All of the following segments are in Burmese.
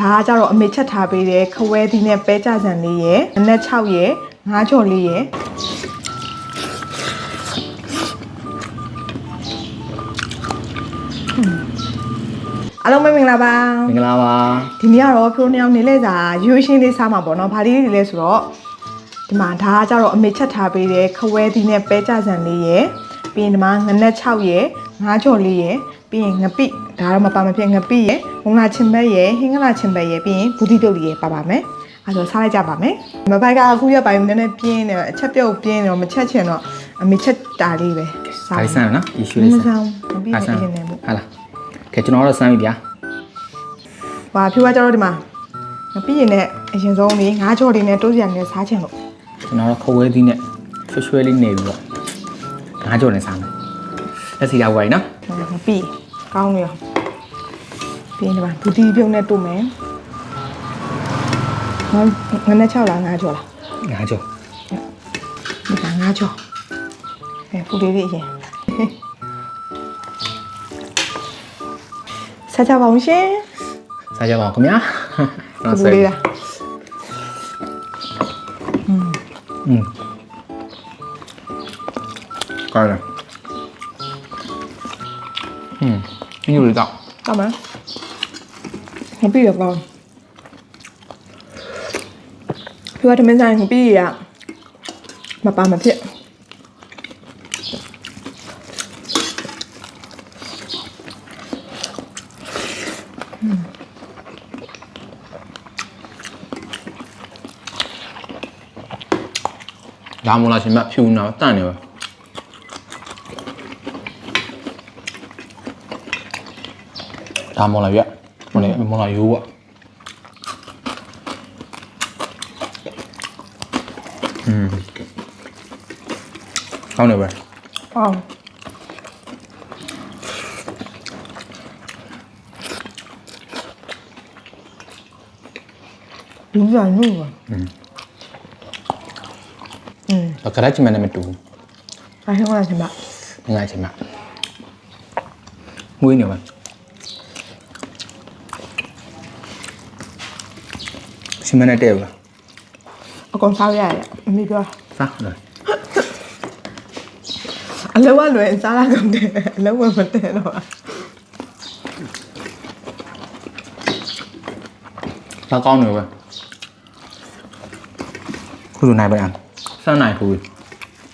ဒါကကြတော့အမေချက်ထားပေးတဲ့ခဝဲသီးနဲ့ပဲကြဆန်လေးရယ်နက်6ရယ်ငါးချော်လေးရယ်အားလုံးပဲမင်္ဂလာပါမင်္ဂလာပါဒီနေ့ကတော့ဖရိုနှစ်ယောက်နေလဲစာရိုးရှင်းလေးစားမှာပေါ့နော်။ဘာလေးတွေလဲဆိုတော့ဒီမှာဒါကကြတော့အမေချက်ထားပေးတဲ့ခဝဲသီးနဲ့ပဲကြဆန်လေးရယ်ပြီးရင်ဒီမှာငနက်6ရယ်ငါးချော်လေးရယ်ပြီးရင်ငပိ ဒါတော့မပါမဖြစ်ငပိရယ်မုံလာချင်ဘက်ရယ်ဟင်းကလာချင်ဘက်ရယ်ပြီးရင်ဘူးတိတုတ်လေးရယ်ပါပါမယ်။အဲဒါဆိုစားလိုက်ကြပါမယ်။မပိုက်ကအခုရက်ပိုင်းနည်းနည်းပြင်းနေအချက်ပြုတ်ပြင်းနေတော့မချက်ချင်တော့အမေချက်တာလေးပဲဒါလေးဆန်းရနော်ဒီရွှေမလေးဆဆန်းန်းမပြီးဒါနေဆန်းနေဘူးဟာလားကဲကျွန်တော်တော့ဆန်းပြီဗျာ။ဟာဖြူကကြတော့ဒီမှာငပိရင်နဲ့အရင်ဆုံးလေးငါးချော်လေးနဲ့တိုးစရာနဲ့စားချင်လို့ကျွန်တော်တော့ခဝဲသီးနဲ့ရွှေရွှဲလေးနေပြီးတော့ငါးကြော်နဲ့ဆန်းမယ်လက်စီလာဝိုင်းနော်မပြီး ကောင်းလို့ရပြီးရင်ဒီမှာဒူတီပြုံးနဲ့တို့မယ်ငါငါနဲ့6လား9ကျော်လား ငါးကြော် ဒီက9ကျော်အဲဖူလေးလေးအရင်ဆက်ကြပါဦးရှင် စားကြပါဦးခင်ဗျာ ဖူလေးလား อืมကောင်းတယ်อืม ဒီလိုတော့ကောင်းမလားမပြီးရကောင်းဖြူကတမင်းဆိုင်မပြီးရမပါမဖြစ်ဒါမို့လားရှင်မဖြူနေတန့်နေပဲ ဒါမို့လားဗျမလေးမို့လားရိုးပေါ့อืมကောင်းတယ်ပဲ အော်ဒီကနုပါอืม တော့ကရက်ချင်မနဲ့မတူဘူး အားလုံးကစမ ငါချင်မငွေး နေပါရှင်မနဲ့တဲ့ဘူးလားအကုန်စားရရတယ်အမေပြောစားဟုတ်တယ်အလောကလွယ်စားလာကုန်တယ်အလောကမတည့်တော့စားကောင်းတယ်ပဲခုလိုနိုင်ပါလားစမ်းနိုင်ဘူး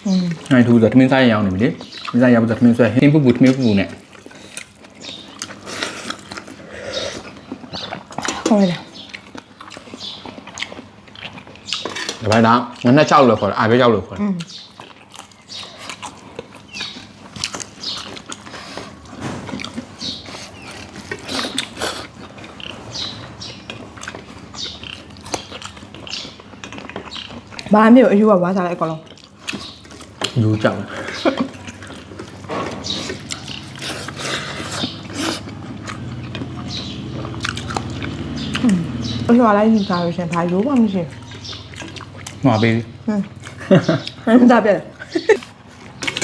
อืมနိုင်ဘူးဆိုတော့ထမင်းစားရအောင်နေပြီလေထမင်းစားရအောင်ဆိုတော့ထမင်းဆွဲဟင်းပူပူထမင်းပူပူနဲ့ဟုတ်လား ဒါပဲတော့ငါနဲ့6လို့ခေါ်တယ်အာပဲ6လို့ခေါ်တယ်ဘာမျိုးအယူကဝါစားလိုက်အကောင်လုံးယူကြောက်တယ်အယူကလိုက်ယူစားလို့ရှင်ဘာရိုးမှမရှိ မှာပေးပြီ ဘူးဟမ်ဒါပြတယ်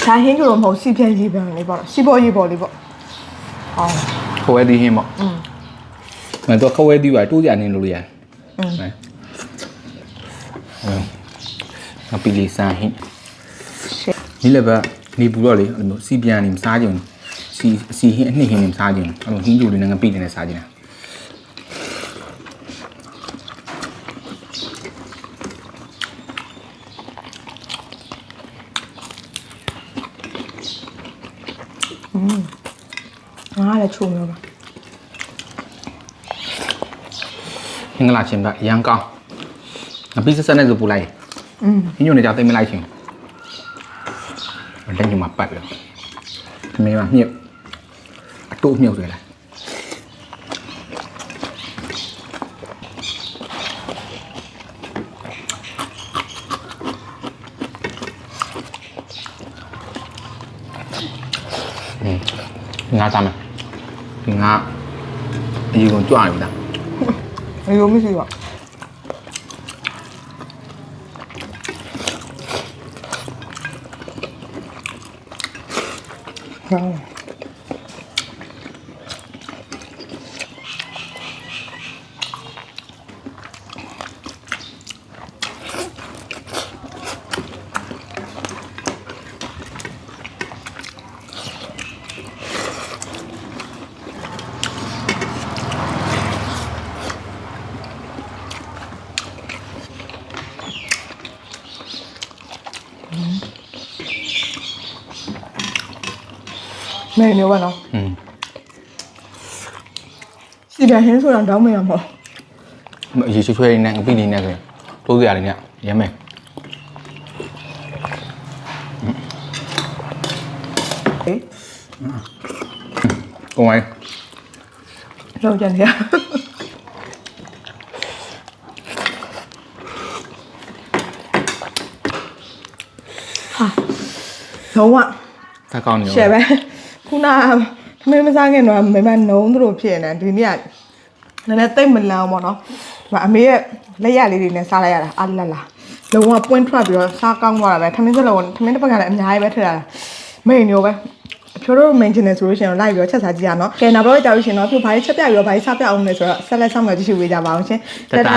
ဒါဟင်းကြတော့မဟုတ်စီပြန်ရေးပြန်လေးပေါ့စီပေါ်ရေးပေါ်လေးပေါ့အော် ခဝဲသီးဟင်းပေါ့ อืม မင်းတော့ခဝဲသီးပါတိုးကြနေလို့ရတယ် อืม ဟဲ့ငါပီလီဆန်ဟင်းဒီလည်းပဲနေပူတော့လေအဲ့လိုစီပြန်နေမစားကြဘူးစီစီဟင်းအနှစ်ဟင်းနေမစားကြဘူးအဲ့လိုဟင်းကြိုလေးနဲ့ငါပီနေနဲ့စားကြတာ ငါလည်းချုံရောပါမင်္ဂလာရှင်ဗျရန်ကောင်းငါပီဆက်ဆက်နဲ့ဆိုပူလိုက်อืมဟင်းညိုနေကြသိမလိုက်ရှင်လက်ညမှာပတ်ပြီးတော့မင်းကမြှက်အတူမြှုပ်ဆွဲလိုက် ငါသားမငါအယူကိုကြွနေပြီလားအယူမရှိပါဟောမယ်မျိုးပါနော်อืมစီပြန်ဟင်း ဆိုတော့တောင်းမရမှာရေချွေချွေလေးနဲ့ငပိလေးနဲ့ဆိုရင်တိုးစရာလေးနဲ့ရမ်းမယ်ဟေးကိုဝိုင်းလောက်ကြံနေရဟာလုံးဝဆက်ကောင်းနေရောရှယ်ပဲ ခုနကမင်းမစားခင်တော့မမနုံသူတို့ဖြစ်နေဒီနေ့ကနည်းနည်းတိတ်မလန်းဘောနော်ဒီမှာအမေရဲ့လက်ရလေးတွေနဲ့စားလိုက်ရတာအလတ်လာလုံးဝပွင့်ထွက်ပြီးတော့စားကောင်းသွားတာပဲထမင်းစလုံးထမင်းတစ်ပတ်ကလည်းအများကြီးပဲထည့်ရတာမိန်မျိုးပဲအဖြိုးတို့ maintenance ဆိုလို့ရှိရင်လိုက်ပြီးတော့ချက်စားကြည့်ရအောင်နော်ကဲနောက်တော့ကြောက်လို့ရှိရင်တော့ဖြိုးဘာကြီးချက်ပြပြီးတော့ဘာကြီးစားပြအောင်လဲဆိုတော့ဆက်လက်ဆောင်မှာကြည့်ရှုပေးကြပါအောင်ရှင်တတာ